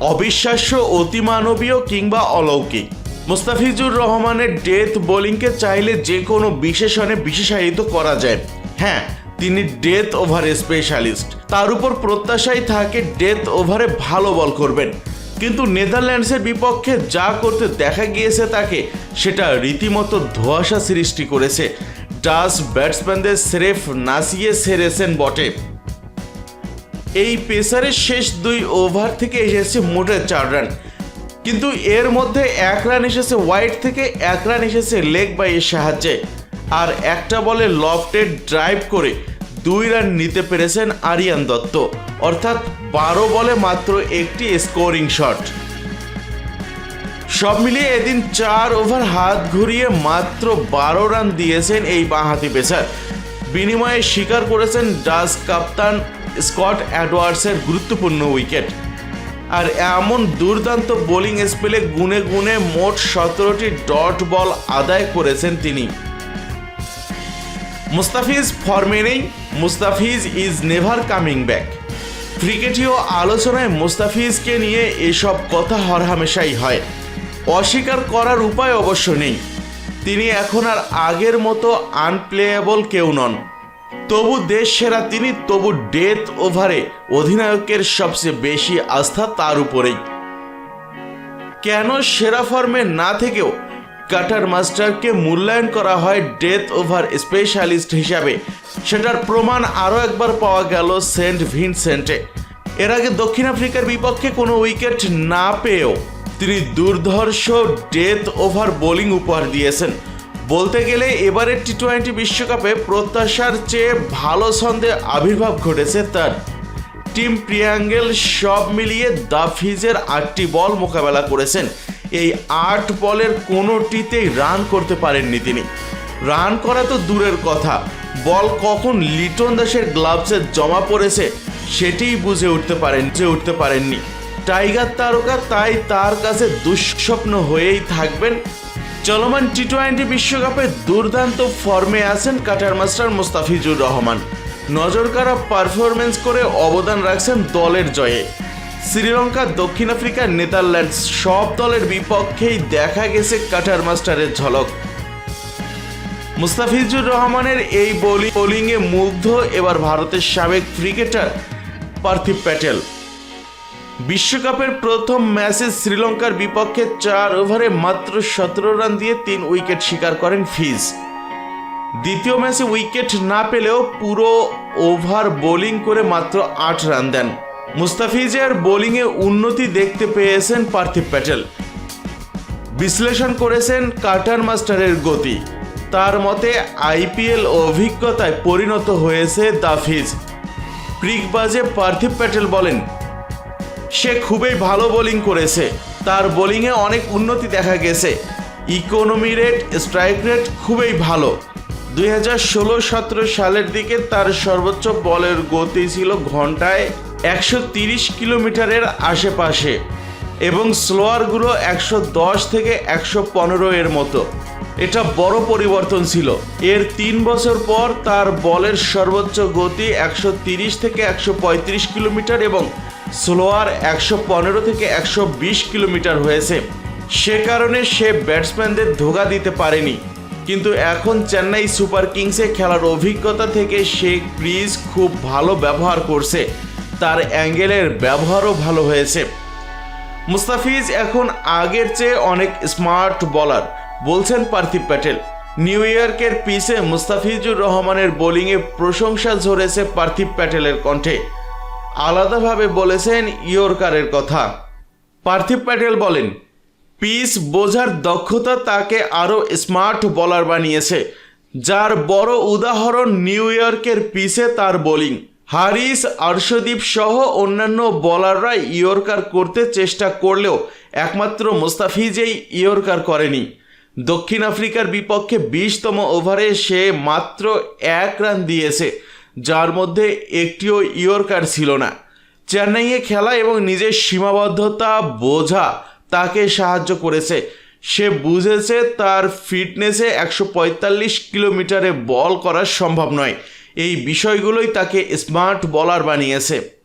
অবিশ্বাস্য, অতিমানবীয় কিংবা অলৌকিক। মুস্তাফিজুর রহমানের ডেথ বোলিংকে চাইলে যে কোনো বিশেষণে বিশেষায়িত করা যায়। হ্যাঁ তিনি ডেথ ওভারে স্পেশালিস্ট। তার উপর প্রত্যাশাই থাকে ডেথ ওভারে ভালো বল করবেন। কিন্তু নেদারল্যান্ডসের বিপক্ষে যা করতে দেখা গিয়েছে তাকে, সেটা রীতিমতো ধোঁয়াশা সৃষ্টি করেছে। ডাস ব্যাটসম্যানদের স্রেফ নাসিয়ে সেরেছেন বটে। এই পেসারের শেষ দুই ওভার থেকে এসেছে মোটে চার রান। কিন্তু এর মধ্যে এক রান এসেছে হোয়াইট থেকে, এক রান এসেছে লেগ বাইয়ের সাহায্যে। আর একটা বলে লফটেড ড্রাইভ করে দুই রান নিতে পেরেছেন আরিয়ান দত্ত। অর্থাৎ বারো বলে মাত্র একটি স্কোরিং শট। সব মিলিয়ে এদিন চার ওভার হাত ঘুরিয়ে মাত্র বারো রান দিয়েছেন এই বাঁহাতি পেসার। বিনিময়ে স্বীকার করেছেন ডাস কাপ্তান স্কট অ্যাডওয়ার্ডসের গুরুত্বপূর্ণ উইকেট। আর এমন দুর্দান্ত বোলিং স্পেলে গুনে গুনে মোট সতেরোটি ডট বল আদায় করেছেন তিনি। মুস্তাফিজ ফর্মে নেই, Mustafiz is never coming back. ক্রিকেটীয় আলোচনায় মুস্তাফিজকে নিয়ে এসব কথা হরহামেশাই হয়। অস্বীকার করার উপায় অবশ্য নেই। তিনি এখন আর আগের মতো আনপ্লেয়েবল কেউ নন। তবু দেশ সেরা তিনি, তবু ডেথ ওভারে অধিনায়কের সবচেয়ে বেশি আস্থা তার উপরেই। কেন সেরা ফর্মে না থেকেও কাটার মাস্টারকে মূল্যায়ন করা হয় ডেথ ওভার স্পেশালিস্ট হিসাবে? সেটার প্রমাণ আরও একবার পাওয়া গেল সেন্ট ভিনসেন্টে। এর আগে দক্ষিণ আফ্রিকার বিপক্ষে কোনো উইকেট না পেয়েও তিনি দুর্ধর্ষ ডেথ ওভার বোলিং উপহার দিয়েছেন। বলতে গেলে এবারের টি টোয়েন্টি বিশ্বকাপে প্রত্যাশার চেয়ে ভালো ছন্দে আবির্ভাব ঘটেছে তার। টিম প্রিয়াঙ্গেল সব মিলিয়ে দাফিজের আটটি বল মোকাবেলা করেছেন। এই আট বলের কোনোটিতেই রান করতে পারেননি তিনি। রান করা তো দূরের কথা। বল কখন লিটন দাসের গ্লাভসে জমা পড়েছে, সেটিই বুঝে উঠতে পারেন যে উঠতে পারেননি। টাইগার তারকা, তাই তার কাছে দুঃস্বপ্ন হয়েই থাকবেন। চলমান টি টোয়েন্টি বিশ্বকাপে দুর্দান্ত ফর্মে আছেন কাটার মাস্টার মুস্তাফিজুর রহমান। নজরকাড়া পারফরমেন্স করে অবদান রাখছেন দলের জয়ে। শ্রীলঙ্কা, দক্ষিণ আফ্রিকা, নেদারল্যান্ডস সব দলের বিপক্ষেই দেখা গেছে কাটার মাস্টারের ঝলক। মুস্তাফিজুর রহমানের এই বোলিং বোলিংয়ে মুগ্ধ এবার ভারতের সাবেক ক্রিকেটার পার্থিব প্যাটেল। বিশ্বকাপের প্রথম ম্যাচে শ্রীলঙ্কার বিপক্ষে চার ওভারে মাত্র সতেরো রান দিয়ে তিন উইকেট শিকার করেন ফিজ। দ্বিতীয় ম্যাচে উইকেট না পেলেও পুরো ওভার বোলিং করে মাত্র আট রান দেন। মুস্তাফিজের বোলিংয়ে উন্নতি দেখতে পেয়েছেন পার্থিব প্যাটেল। বিশ্লেষণ করেছেন কার্টার মাস্টারের গতি। তার মতে, আইপিএল অভিজ্ঞতায় পরিণত হয়েছে দাফিজ। প্রিকবাজে পার্থিব প্যাটেল বলেন সে খুবই ভালো বোলিং করেছে। তার বোলিংয়ে অনেক উন্নতি দেখা গেছে। ইকোনমি রেট, স্ট্রাইক রেট খুবই ভালো। দুই হাজার ষোলো সতেরো সালের দিকে তার সর্বোচ্চ বলের গতি ছিল ঘন্টায় একশো তিরিশ কিলোমিটারের আশেপাশে এবং স্লোয়ারগুলো একশো দশ থেকে একশো পনেরো এর মতো। এটা বড় পরিবর্তন ছিল। এর তিন বছর পর তার বলের সর্বোচ্চ গতি একশো তিরিশ থেকে একশো পঁয়ত্রিশ কিলোমিটার এবং স্লোয়ার একশো পনেরো থেকে একশো বিশ কিলোমিটার হয়েছে। সে কারণে সে ব্যাটসম্যানদের ধোকা দিতে পারেনি। কিন্তু এখন চেন্নাই সুপার কিংসে খেলার অভিজ্ঞতা থেকে সে ক্রিজ খুব ভালো ব্যবহার করছে। তার অ্যাঙ্গেলের ব্যবহারও ভালো হয়েছে। মুস্তাফিজ এখন আগের চেয়ে অনেক স্মার্ট বলার, বলছেন পার্থিব প্যাটেল। নিউ ইয়র্কের পিসে মুস্তাফিজুর রহমানের বোলিংয়ে প্রশংসা ঝরেছে পার্থিব প্যাটেলের কণ্ঠে। আলাদাভাবে বলেছেন ইয়র্কারের কথা। পার্থিব প্যাটেল বলেন, পিস বোঝার দক্ষতা তাকে আরও স্মার্ট বলার বানিয়েছে, যার বড় উদাহরণ নিউ ইয়র্কের পিসে তার বোলিং। হারিস আর্শদীপ সহ অন্যান্য বলাররা ইয়র্কার করতে চেষ্টা করলেও একমাত্র মুস্তাফিজেই ইয়র্কার করেনি। দক্ষিণ আফ্রিকার বিপক্ষে বিশতম ওভারে সে মাত্র এক রান দিয়েছে। যার মধ্যে একটিও ইয়র্কার ছিল না। চেন্নাইয়ে খেলা এবং নিজের সীমাবদ্ধতা বোঝা তাকে সাহায্য করেছে। সে বুঝেছে তার ফিটনেসে একশো পঁয়তাল্লিশ কিলোমিটারে বল করা সম্ভব নয়। এই বিষয়গুলোই তাকে স্মার্ট বলার বানিয়েছে।